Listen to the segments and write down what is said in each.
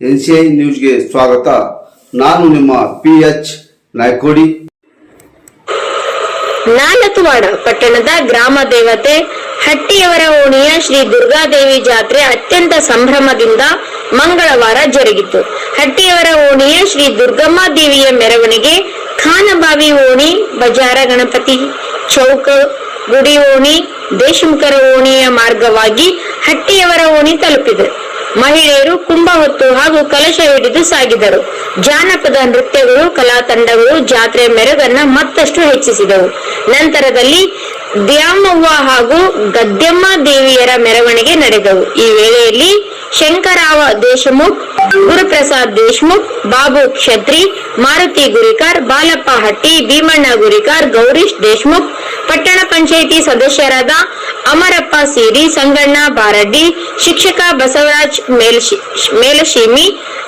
N C I ನ್ಯೂಸ್ಗೆ ಸ್ವಾಗತ. ನಾನು ನಿಮ್ಮ ಪಿ ಎಚ್ ನಾಯ್ಕೋಡಿ. ನಾಲತುವಾಡ ಪಟ್ಟಣದ ಗ್ರಾಮ ದೇವತೆ ಹಟ್ಟಿಯವರ ಓಣಿಯ ಶ್ರೀ ದುರ್ಗಾದೇವಿ ಜಾತ್ರೆ ಅತ್ಯಂತ ಸಂಭ್ರಮದಿಂದ ಮಂಗಳವಾರ ಜರುಗಿತು. ಹಟ್ಟಿಯವರ ಓಣಿಯ ಶ್ರೀ ದುರ್ಗಮ್ಮ ದೇವಿಯ ಮೆರವಣಿಗೆ ಖಾನಬಾವಿ ಓಣಿ, ಬಜಾರ ಗಣಪತಿ ಚೌಕ, ಗುಡಿ ಓಣಿ, ದೇಶಮುಖರ ಓಣಿಯ ಮಾರ್ಗವಾಗಿ ಹಟ್ಟಿಯವರ ಓಣಿ ತಲುಪಿದೆ. ಮಹಿಳೆಯರು ಕುಂಭ ಹೊತ್ತು ಹಾಗೂ ಕಲಶ ಹಿಡಿದು ಸಾಗಿದರು. ಜಾನಪದ ನೃತ್ಯಗಳು ಕಲಾ ತಂಡಗಳು ಜಾತ್ರೆ ಮೆರುಗನ್ನ ಮತ್ತಷ್ಟು ಹೆಚ್ಚಿಸಿದವು. ನಂತರದಲ್ಲಿ ದ್ಯಾಮವ್ವ ಹಾಗೂ ಗದ್ಯಮ್ಮ ದೇವಿಯರ ಮೆರವಣಿಗೆ ನಡೆದವು. ಈ ವೇಳೆಯಲ್ಲಿ ಶಂಕರಾವ ದೇಶಮುಖ್, ಗುರುಪ್ರಸಾದ್ ದೇಶ್ಮುಖ್, ಬಾಬು ಕ್ಷತ್ರಿ, ಮಾರುತಿ ಗುರಿಕಾರ್, ಬಾಲಪ್ಪ ಹಟ್ಟಿ, ಭೀಮಣ್ಣ ಗುರಿಕಾರ್, ಗೌರೀಶ್ ದೇಶ್ಮುಖ್, ಪಟ್ಟಣ ಪಂಚಾಯಿತಿ ಸದಸ್ಯರಾದ ಅಮರಪ್ಪ ಸೇರಿ ಸಂಗಣ್ಣ ಬಾರಡ್ಡಿ, ಶಿಕ್ಷಕ ಬಸವರಾಜ್ ಮೇಲ್ಶಿ ಮೇಲಶೀಮಿ,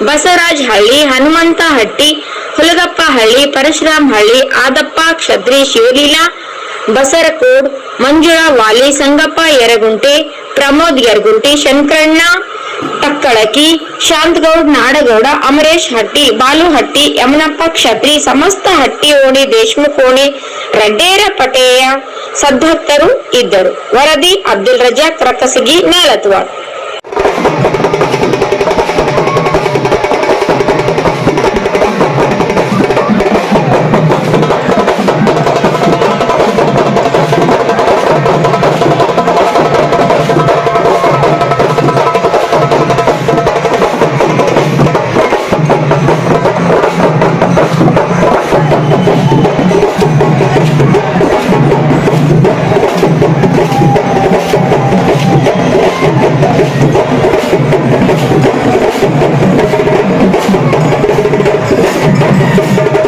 ಬಸವರಾಜ್ ಹಳ್ಳಿ ಹನುಮಂತ ಹಟ್ಟಿ ಹುಲಗಪ್ಪ ಹಳ್ಳಿ ಪರಶುರಾಮ್ ಹಳ್ಳಿ ಆದಪ್ಪ ಕ್ಷದ್ರಿ ಶಿವಲೀಲಾ, ಬಸರಕೋಡ್, ಮಂಜುಳಾ ವಾಲಿ, ಸಂಗಪ್ಪ ಯರಗುಂಟೆ, ಪ್ರಮೋದ್ ಯರಗುಂಟಿ, ಶಂಕರಣ್ಣ ಟಕ್ಕಳಕಿ ಶಾಂತಗೌಡ್, ನಾಡಗೌಡ, ಅಮರೇಶ್ ಹಟ್ಟಿ, ಬಾಲುಹಟ್ಟಿ, ಯಮನಪ್ಪ ಕ್ಷತ್ರಿ ಸಮಸ್ತ ಹಟ್ಟಿ ಓಣಿ, ದೇಶಮುಖ್ ಓಣಿ, ರಡ್ಡೇರ ಪಟೇಯ ಸದ್ಭಕ್ತರು ಇದ್ದರು. ವರದಿ ಅಬ್ದುಲ್ ರಜಾಕ್ ರಕಸಗಿ ನಾಲತ್ವಾಡ್ you.